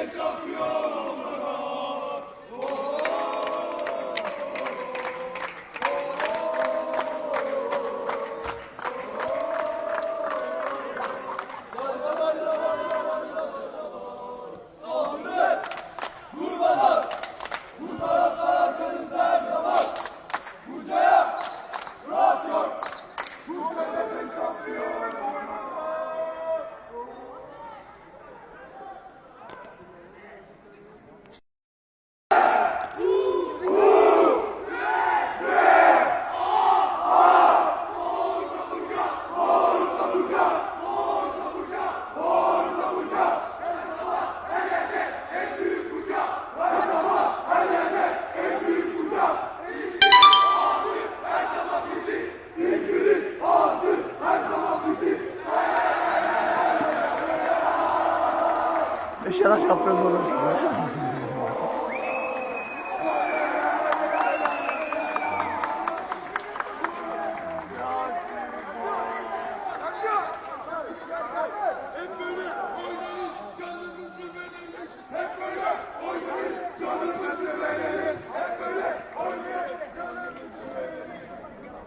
Yes, your glory. şeyler şampiyon olursunuz.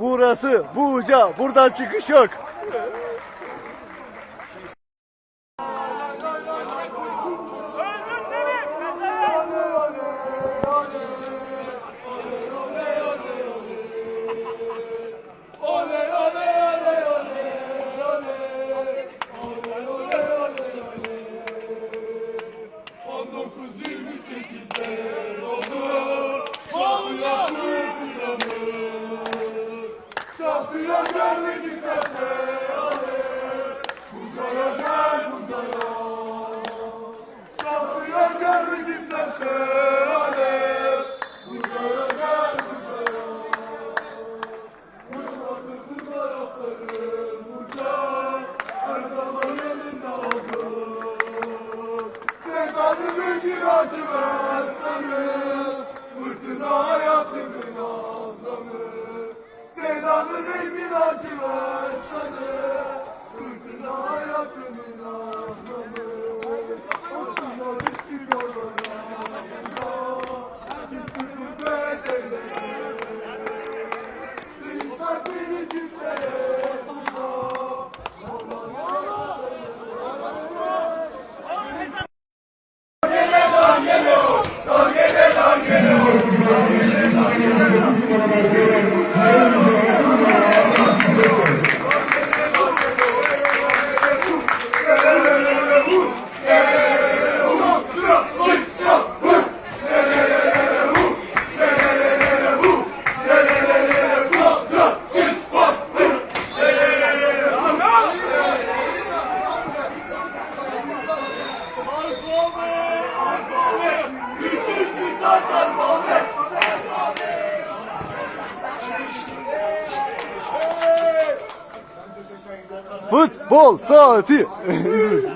Burası Buca. Buradan çıkış yok. Kadının ilacı versene Vurdun hayatımın anlamı Sevdanın ilacı versene Vurdun hayatımın Kol saati.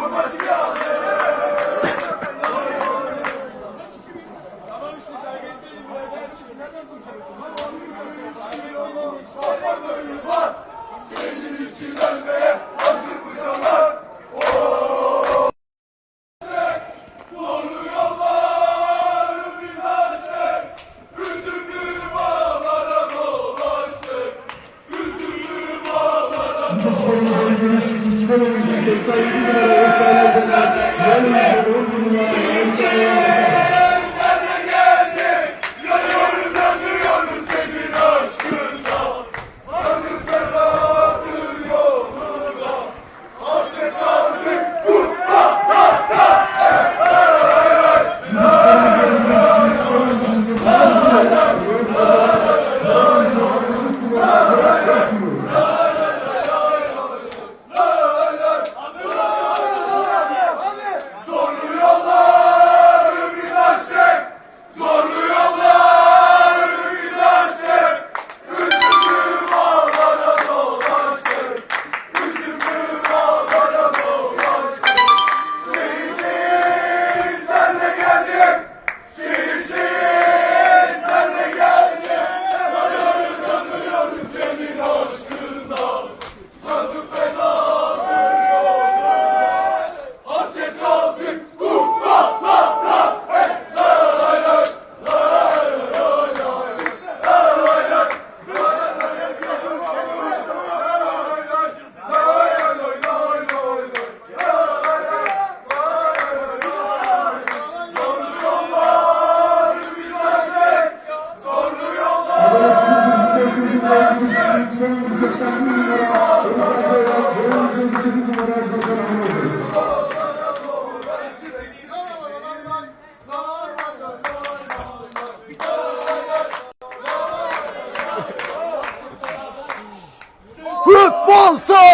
comercial. Bursa Spor'un golcünüz golümüzü 87 numaraya yükseldi. Yalnız 10 numaraya.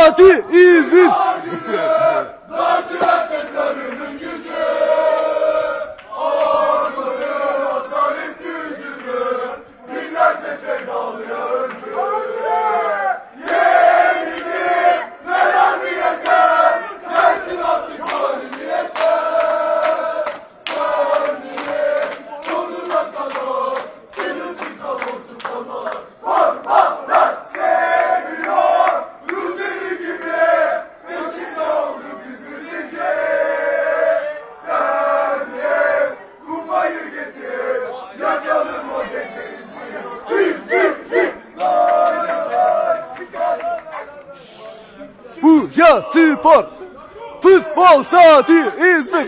Fatih İzmir! spor. Futbol saati İzmir.